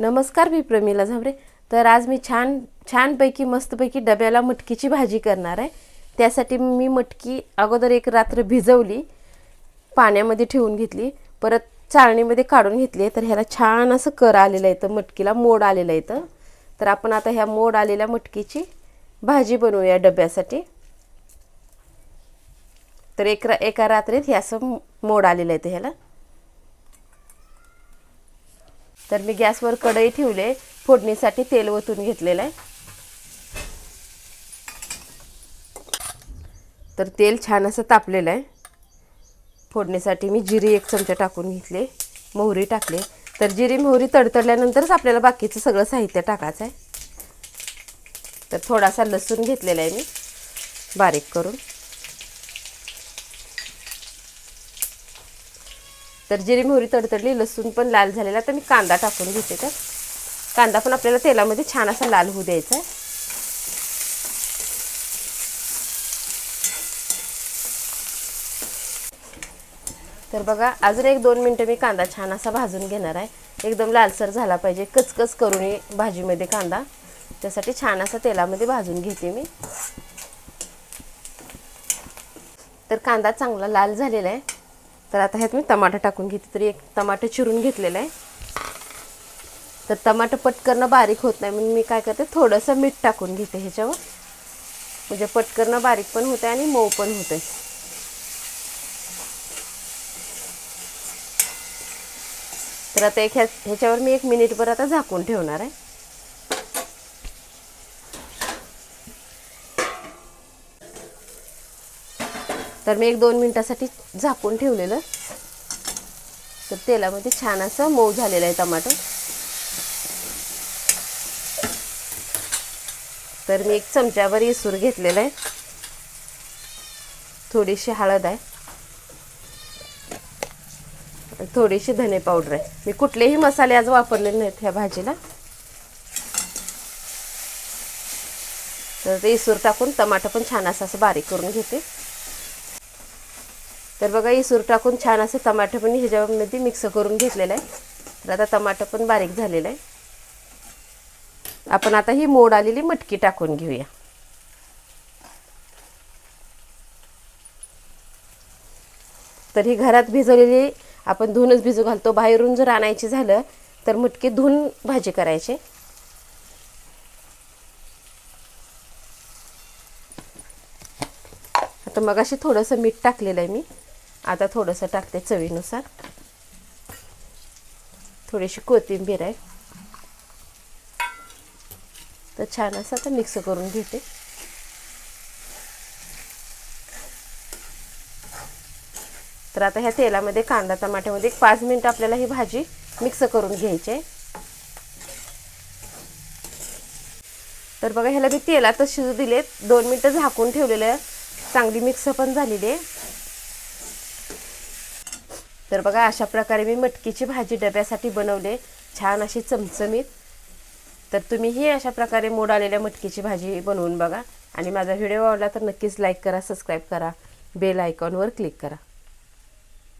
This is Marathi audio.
नमस्कार मी प्रमिला झांबरे. तर आज मी छान छानपैकी मस्तपैकी डब्याला मटकीची भाजी करणार आहे. त्यासाठी मी मटकी अगोदर एक रात्र भिजवली पाण्यामध्ये ठेवून घेतली परत चाळणीमध्ये काढून घेतली तर ह्याला छान असं कर आलेलं आहे तर मटकीला मोड आलेलं आहे तर आपण आता ह्या मोड आलेल्या मटकीची भाजी बनवूया डब्यासाठी. तर एक रा एका रात्रीत हे असं मोड आलेलं आहे ह्याला. तर मी गॅसवर कढई ठेवले. फोडणीसाठी तेल ओतून घेतलेलं आहे. तर तेल छान असं तापलेलं आहे. फोडणीसाठी मी जिरी एक चमचा टाकून घेतले. मोहरी टाकले. तर जिरी मोहरी तडतडल्यानंतरच आपल्याला बाकीचं सगळं साहित्य टाकायचं आहे. तर थोडासा लसूण घेतलेला आहे मी. बारीक करून. तर जिरी मोहरी तडतडली लसूण पण लाल झालेला तर मी कांदा टाकून घेते तर. कांदा पण आपल्याला तेलामध्ये छान असा लाल होऊ द्यायचा आहे. तर बघा अजून एक दोन मिनटं मी कांदा छान असा भाजून घेणार आहे. एकदम लालसर झाला पाहिजे. कचकच करून ये भाजीमध्ये कांदा. त्यासाठी छान असा तेलामध्ये भाजून घेते मी. तर कांदा चांगला लाल झालेला आहे. तर आता ह्यात मी टमाटर टाकून घेते. तरी एक टमाटर चिरून घेतलेलं आहे. तर टमाटर पटकरणं बारीक होत नाही. म्हणून मी काय करते थोडंसं मीठ टाकून घेते ह्याच्यावर. म्हणजे पटकरणं बारीक पण होते आणि मऊ पण होते तर आता एक ह्या ह्याच्यावर मी एक मिनिटभर आता झाकून ठेवणार आहे. तर मी एक दोन मिनटासाठी झाकून ठेवलेलं. तर तेलामध्ये छान असं मऊ झालेलं आहे टमाटर. तर मी एक चमच्यावर इसूर घेतलेला आहे. थोडीशी हळद आहे. थोडीशी धने पावडर आहे. मी कुठलेही मसाले आज वापरलेले नाहीत ह्या भाजीला. तर ते इसूर टाकून टमाटर पण छान असं असं बारीक करून घेते. तर बघा इसूर टाकून छान असं टमाटर पण ह्याच्यामध्ये मिक्स करून घेतलेलं आहे. तर आता टमाटर पण बारीक झालेलं आहे. आपण आता ही मोड आलेली मटकी टाकून घेऊया. तर ही घरात भिजवलेली आपण धुवूनच भिजू घालतो. बाहेरून जर आणायची झालं तर मटकी धुवून भाजी करायची. आता मग अशी थोडंसं मीठ टाकलेलं आहे मी. आता थोडंसं टाकते चवीनुसार. थोडीशी कोथिंबीर आहे. तर छान असं आता मिक्स करून घेते. तर आता ह्या तेलामध्ये कांदा टमाट्यामध्ये एक पाच मिनिट आपल्याला ही भाजी मिक्स करून घ्यायची आहे. तर बघा ह्याला मी तेलातच शिजू दिले दोन मिनटं झाकून ठेवलेलं आहे. चांगली मिक्स पण झालेली आहे. तर बघा अशा प्रकारे मी मटकीची भाजी डब्यासाठी बनवले. छान अशी चमचमीत. तर तुम्हीही अशा प्रकारे मोड आलेल्या मटकीची भाजी बनवून बघा. आणि माझा व्हिडिओ आवडला तर नक्कीच लाईक करा सबस्क्राईब करा. बेल आयकॉनवर क्लिक करा.